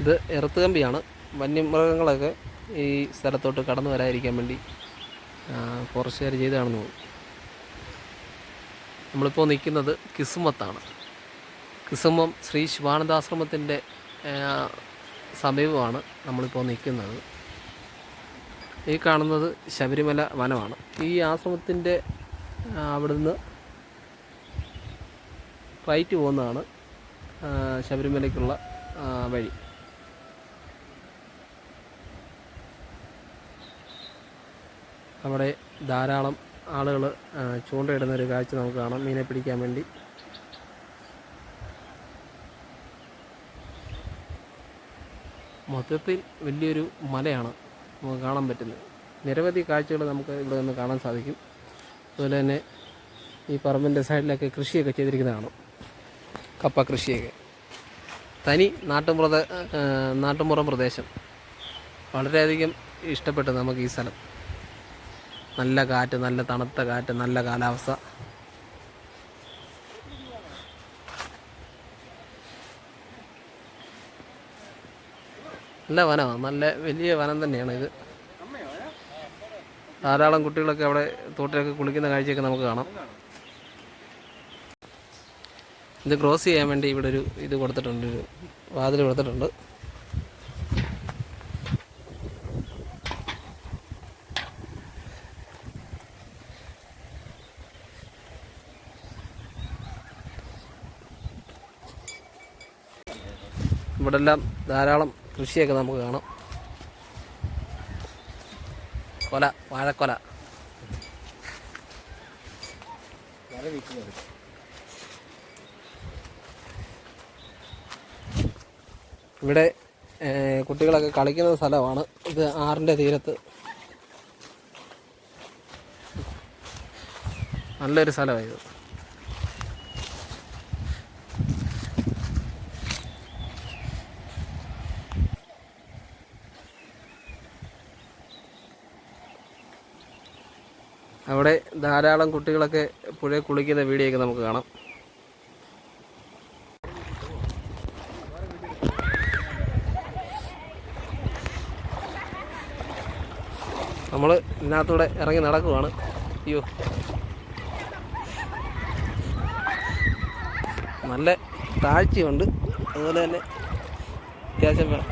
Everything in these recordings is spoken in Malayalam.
ഇത് എറുത്ത് കമ്പിയാണ്. വന്യമൃഗങ്ങളൊക്കെ ഈ സ്ഥലത്തോട്ട് കടന്നു വരാതിരിക്കാൻ വേണ്ടി ഫോറസ്റ്റുകാർ ചെയ്തതാണെന്ന് തോന്നുന്നു നമ്മളിപ്പോൾ നിൽക്കുന്നത് കിസുമത്താണ്. കിസുമം ശ്രീ ശിവാനന്ദാശ്രമത്തിന്റെ സമീപമാണ് നമ്മളിപ്പോൾ നിൽക്കുന്നത്. ഈ കാണുന്നത് ശബരിമല വനമാണ്. ഈ ആശ്രമത്തിന്റെ അവിടുന്ന് റൈറ്റ് പോകുന്നതാണ് ശബരിമലയ്ക്കുള്ള വഴി. അവിടെ ധാരാളം ആളുകൾ ചൂണ്ടയിടുന്ന ഒരു കാഴ്ച നമുക്ക് കാണാം. മീനെ പിടിക്കാൻ വേണ്ടി. മൊത്തത്തിൽ വലിയൊരു മലയാണ് നമുക്ക് കാണാൻ പറ്റുന്നത്. നിരവധി കാഴ്ചകൾ നമുക്ക് ഇവിടെ നിന്ന് കാണാൻ സാധിക്കും. അതുപോലെ തന്നെ ഈ പറമ്പിന്റെ സൈഡിലൊക്കെ കൃഷിയൊക്കെ ചെയ്തിരിക്കുന്നതാണ്. കപ്പ കൃഷിയൊക്കെ. തനി നാട്ടുംപ്രദ നാട്ടുമ്പുറം പ്രദേശം. വളരെയധികം ഇഷ്ടപ്പെട്ടു നമുക്ക് ഈ സ്ഥലം. നല്ല കാറ്റ് നല്ല തണുത്ത കാറ്റ് നല്ല കാലാവസ്ഥ. നല്ല വനമാണ് നല്ല വലിയ വനം തന്നെയാണ് ഇത്. ധാരാളം കുട്ടികളൊക്കെ അവിടെ തോട്ടിലൊക്കെ കുളിക്കുന്ന കാഴ്ചയൊക്കെ നമുക്ക് കാണാം. ഇത് ക്രോസ് ചെയ്യാൻ വേണ്ടി ഇവിടെ ഒരു ഇത് കൊടുത്തിട്ടുണ്ട് ഒരു വാതിൽ കൊടുത്തിട്ടുണ്ട്. ഇവിടെ എല്ലാം ധാരാളം കൃഷിയൊക്കെ നമുക്ക് കാണാം. കൊല വാഴക്കൊല. ഇവിടെ കുട്ടികളൊക്കെ കളിക്കുന്ന സ്ഥലമാണ്. ഇത് ആറിന്റെ തീരത്ത്. നല്ലൊരു സ്ഥലമാണ് അവിടെ ധാരാളം കുട്ടികളൊക്കെ പുഴയിൽ കുളിക്കുന്ന വീഡിയോ ഒക്കെ നമുക്ക് കാണാം. നമ്മൾ ഇതിനകത്തൂടെ ഇറങ്ങി നടക്കുവാണ്. അയ്യോ. നല്ല താഴ്ചയുണ്ട് അതുപോലെ തന്നെ അത്യാവശ്യം വേണം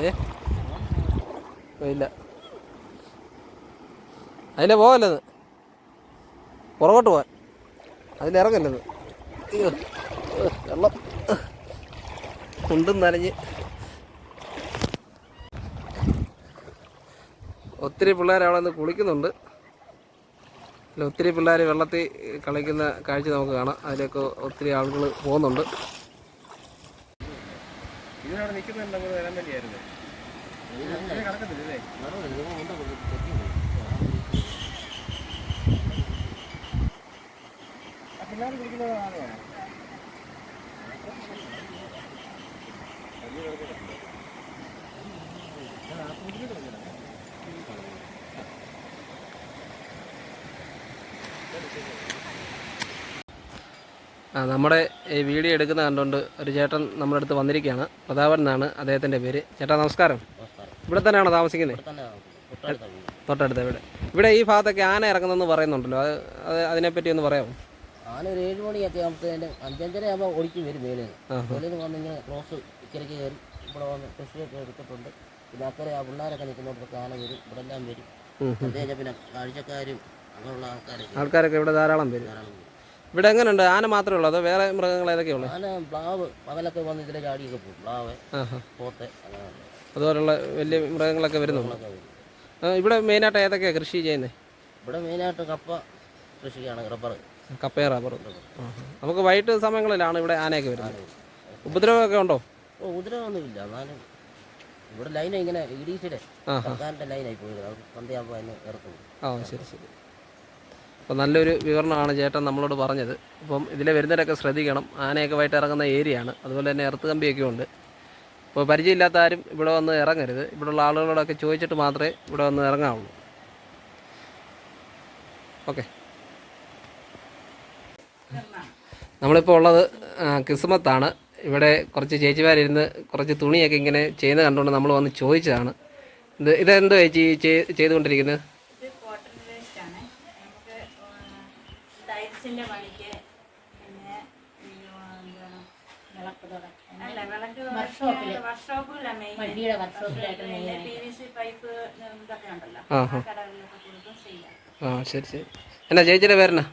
ഏ? ഇല്ല അതിലെ പോകല്ലത് പുറകോട്ട് പോവാൻ. അതിലിറങ്ങല്ലത് അയ്യോ വെള്ളം. കുണ്ടും നനഞ്ഞ്. ഒത്തിരി പിള്ളേർ അവിടെ നിന്ന് കുളിക്കുന്നുണ്ട്. അതിൽ ഒത്തിരി പിള്ളേർ വെള്ളത്തിൽ കളിക്കുന്ന കാഴ്ച നമുക്ക് കാണാം. അതിലേക്ക് ഒത്തിരി ആളുകൾ പോകുന്നുണ്ട്. ഇതിനവിടെ നിൽക്കുന്നുണ്ടെങ്കിൽ വരാൻ വേണ്ടിയായിരുന്നു. കിടക്കത്തില്ലേ? പിള്ളേർ കുടിക്കുന്നത് ആനയാണ് ആ, നമ്മുടെ ഈ വീഡിയോ എടുക്കുന്ന കണ്ടുകൊണ്ട് ഒരു ചേട്ടൻ നമ്മുടെ അടുത്ത് വന്നിരിക്കുകയാണ്. പ്രതാപൻ എന്നാണ് അദ്ദേഹത്തിന്റെ പേര്. ചേട്ടാ നമസ്കാരം. ഇവിടെ തന്നെയാണോ താമസിക്കുന്നത്? തൊട്ടടുത്ത് ഇവിടെ ഇവിടെ ഈ ഭാഗത്തൊക്കെ ആന ഇറങ്ങുന്നെന്ന് പറയുന്നുണ്ടല്ലോ. അത് അതിനെപ്പറ്റി ഒന്ന് പറയാമോ? ആന ഒരു ഏഴ് മണിയൊക്കെ ആകുമ്പോഴത്തേനും അഞ്ചഞ്ചര ആകുമ്പോൾ ഓടിക്കും വരും മേലെ. നിന്ന് വന്ന് ഇങ്ങനെ ക്രോസ് ഇക്കരയ്ക്ക് കയറി ഇവിടെ വന്ന് കൃഷിയൊക്കെ എടുത്തിട്ടുണ്ട്. പിന്നെ അക്കരെ ആ പിള്ളേരൊക്കെ നിൽക്കുന്നിടത്തൊക്കെ ആന വരും ഇവിടെ എല്ലാം വരും. ഉം, പിന്നെ കാഴ്ചക്കാരും അങ്ങനെയുള്ള ആൾക്കാരൊക്കെ ആൾക്കാരൊക്കെ ഇവിടെ ധാരാളം പേര് ധാരാളം വരും. ഇവിടെ എങ്ങനെയുണ്ട് ആന മാത്രമേ ഉള്ളൂ? അതോ വേറെ മൃഗങ്ങൾ ഏതൊക്കെ ഉള്ളു? ആന പ്ലാവ് പകലൊക്കെ വന്ന് ഇതിലെ ചാടിയൊക്കെ പോകും. പ്ലാവ് പോത്തെ അങ്ങനെ അതുപോലുള്ള വലിയ മൃഗങ്ങളൊക്കെ വരുന്നുണ്ട്? ഒക്കെ വരും. ആ, ഇവിടെ മെയിനായിട്ട് ഏതൊക്കെയാണ് കൃഷി ചെയ്യുന്നത് ഇവിടെ മെയിനായിട്ട് കപ്പ കൃഷിയാണ് റബ്ബർ കപ്പയും റബ്ബറും നമുക്ക് വൈകിട്ട് സമയങ്ങളിലാണ് ഇവിടെ ആനയൊക്കെ വരുന്നത്. ഉപദ്രവമൊക്കെ ഉണ്ടോ? ഓ ഉപദ്രവമൊന്നുമില്ല. എന്നാലും ഇവിടെ ലൈന ഇങ്ങനെ സർക്കാരിന്റെ ലൈനായി പോയത് അത് സന്ധ്യയാകുമ്പോൾ അതിന് ഇറക്കും ആ ശരി ശരി. അപ്പോൾ നല്ലൊരു വിവരണമാണ് ചേട്ടൻ നമ്മളോട് പറഞ്ഞത്. അപ്പം ഇതിലെ വരുന്നവരൊക്കെ ശ്രദ്ധിക്കണം. ആനയൊക്കെ വൈകിട്ട് ഇറങ്ങുന്ന ഏരിയയാണ് അതുപോലെ തന്നെ എർത്ത് കമ്പിയൊക്കെ ഉണ്ട്. അപ്പോൾ പരിചയമില്ലാത്ത ആരും ഇവിടെ വന്ന് ഇറങ്ങരുത്. ഇവിടെയുള്ള ആളുകളോടൊക്കെ ചോദിച്ചിട്ട് മാത്രമേ ഇവിടെ വന്ന് ഇറങ്ങാവുള്ളൂ. ഓക്കെ. നമ്മളിപ്പോൾ ഉള്ളത് കിസ്മത്താണ് ഇവിടെ കുറച്ച് ചേച്ചിമാരിരുന്ന് കുറച്ച് തുണിയൊക്കെ ഇങ്ങനെ ചെയ്യുന്നത് കണ്ടുകൊണ്ട് നമ്മൾ വന്ന് ചോദിച്ചതാണ്. ഇത് ഇതെന്തോ ചേച്ചി ചെയ്- ചെയ്തുകൊണ്ടിരിക്കുന്നത് ആ ശരി ശരി. എന്നാ ചേച്ചിയുടെ പേരെന്നാ?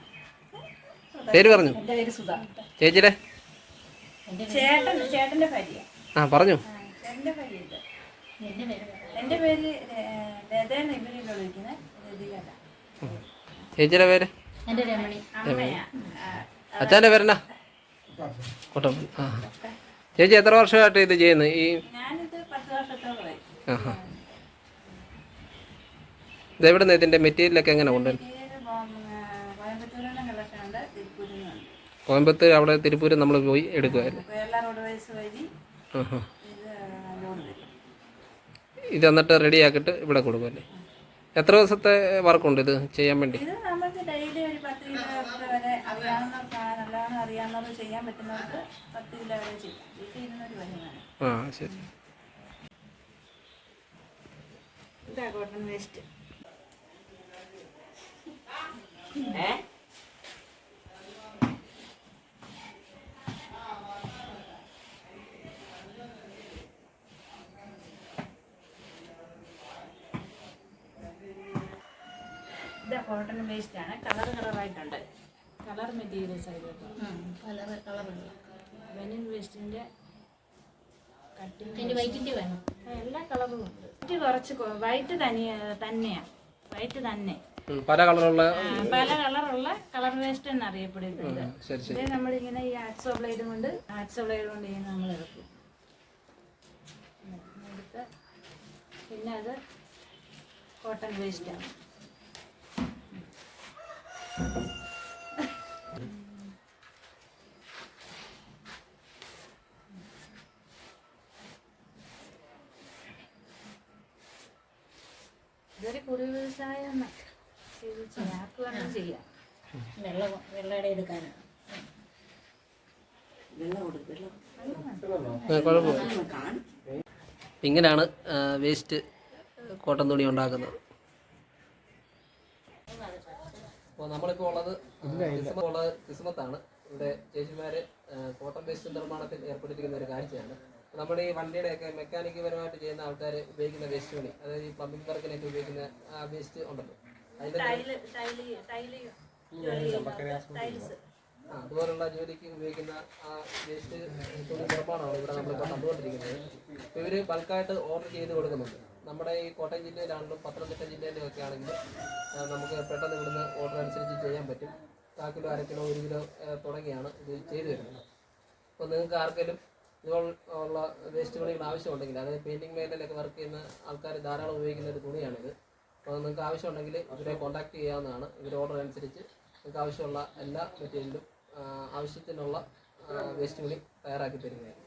പേര് പറഞ്ഞു. ചേച്ചിയുടെ? ആ പറഞ്ഞു. ആ, ചേച്ചിയുടെ പേര്? ആ, അച്ഛന്റെ പേരെന്നാ? കോട്ടപ്പൻ. ആ ചേച്ചി എത്ര വർഷമായിട്ട് ഇത് ചെയ്യുന്നു? ഈ ഞാനിത് പത്ത് വർഷത്തോളമായി. ആഹാ. ഇത് എവിടെ നിന്ന് ഇതിന്റെ മെറ്റീരിയലൊക്കെ എങ്ങനെ കൊണ്ടുവരും ഇത് കോയമ്പത്തൂരിൽ നിന്ന് കളക്ഷൻ ഉണ്ട് തിരുപ്പൂരിൽ നിന്നുണ്ട് കോയമ്പത്തൂർ അവിടെ തിരുപ്പൂരം നമ്മൾ പോയി ആഹാ. ഇത് എന്നിട്ട് റെഡിയാക്കിയിട്ട് ഇവിടെ കൊടുക്കുമല്ലേ എത്ര ദിവസത്തെ വർക്കുണ്ട് ഇത് ചെയ്യാൻ വേണ്ടി? ഇത് ഡെയിലി ഒരു പത്ത് കിലോ ഒക്കെ വരെ അറിയാവുന്ന നല്ലോണം അറിയാവുന്നവർ ചെയ്യാൻ പറ്റുന്നവർക്ക് പത്ത് കിലോ വരെ ചെയ്യാം വീട്ടിൽ ഇരുന്നൊരു വരുമാനം ആ ശരി ഇതാ കോട്ടൺ വേസ്റ്റ് ഇതാ കോട്ടൺ വേസ്റ്റ് ആണ്. കളർ കളറായിട്ടുണ്ട് കളർ മെറ്റീരിയൽസ് ആയിട്ട് കളർ കളറുണ്ട് വെനിൻ വേസ്റ്റിന്റെ കട്ടിങ് വൈറ്റിന്റെ വേണം. എല്ലാ കളറും ഉണ്ട്. ഇത് കുറച്ച് വൈറ്റ് തനിയ തന്നെയാണ് വൈറ്റ് തന്നെ. പല കളറുള്ള പല കളറുള്ള കളർ വേസ്റ്റ് എന്ന് അറിയപ്പെടുന്നത് ഇത് നമ്മളിങ്ങനെ ഈ ആക്സോ ബ്ലേഡ് കൊണ്ട് ആക്സോ ബ്ലേഡ് കൊണ്ട് ഇങ്ങനെ നമ്മൾ എടുക്കും. എടുത്ത് പിന്നെ അത് കോട്ടൺ വേസ്റ്റ് ആണ്. ഇതൊരു കുറി വ്യവസായം ആർക്ക് ചെയ്യാം. വെള്ളം വെള്ളയുടെ എടുക്കാനാണ് ഇങ്ങനെയാണ് വേസ്റ്റ് കോട്ടൻ തുണി ഉണ്ടാക്കുന്നത്. അപ്പോൾ നമ്മളിപ്പോൾ ഉള്ളത് ഉള്ളത് കിസ്മത്താണ് ഇവിടെ ചേച്ചിമാര് കോട്ടൺ വേസ്റ്റ് നിർമ്മാണത്തിൽ ഏർപ്പെട്ടിരിക്കുന്ന ഒരു കാഴ്ചയാണ്. നമ്മുടെ ഈ വണ്ടിയുടെ ഒക്കെ മെക്കാനിക് പരമായിട്ട് ചെയ്യുന്ന ആൾക്കാർ ഉപയോഗിക്കുന്ന വേസ്റ്റ് പണി അതായത് ഈ പ്ലംബിംഗ് വർക്കിനൊക്കെ ഉപയോഗിക്കുന്ന ആ വേസ്റ്റ് ഉണ്ടല്ലോ. അതിന്റെ അതുപോലുള്ള ജോലിക്ക് ഉപയോഗിക്കുന്ന ആ വേസ്റ്റ് നിർമ്മാണമാണ് ഇവിടെ നമ്മൾ കണ്ടുകൊണ്ടിരിക്കുന്നത്. ഇവർ ബൾക്കായിട്ട് ഓർഡർ ചെയ്ത് കൊടുക്കുന്നുണ്ട്. നമ്മുടെ ഈ കോട്ടയം ജില്ലയിലാണെങ്കിലും പത്തനംതിട്ട ജില്ലയിലും ഒക്കെ ആണെങ്കിൽ നമുക്ക് പെട്ടെന്ന് ഇവിടുന്ന് ഓർഡർ അനുസരിച്ച് ചെയ്യാൻ പറ്റും. കാ കിലോ അര കിലോ ഒരു കിലോ തുടങ്ങിയാണ് ഇത് ചെയ്തു വരുന്നത്. അപ്പോൾ നിങ്ങൾക്ക് ആർക്കെങ്കിലും ഇതുപോലുള്ള വേസ്റ്റ് തുണികൾ ആവശ്യമുണ്ടെങ്കിൽ അതായത് പെയിന്റിങ് മേഖലയിലൊക്കെ വർക്ക് ചെയ്യുന്ന ആൾക്കാർ ധാരാളം ഉപയോഗിക്കുന്ന ഒരു തുണിയാണിത്. അപ്പോൾ നിങ്ങൾക്ക് ആവശ്യമുണ്ടെങ്കിൽ ഇവരെ കോൺടാക്ട് ചെയ്യാവുന്നതാണ്. ഇവർ ഓർഡർ അനുസരിച്ച് നിങ്ങൾക്ക് ആവശ്യമുള്ള എല്ലാ മെറ്റീരിയലും ആവശ്യത്തിനുള്ള വേസ്റ്റ് തുണി തയ്യാറാക്കി തരുന്നതാണ്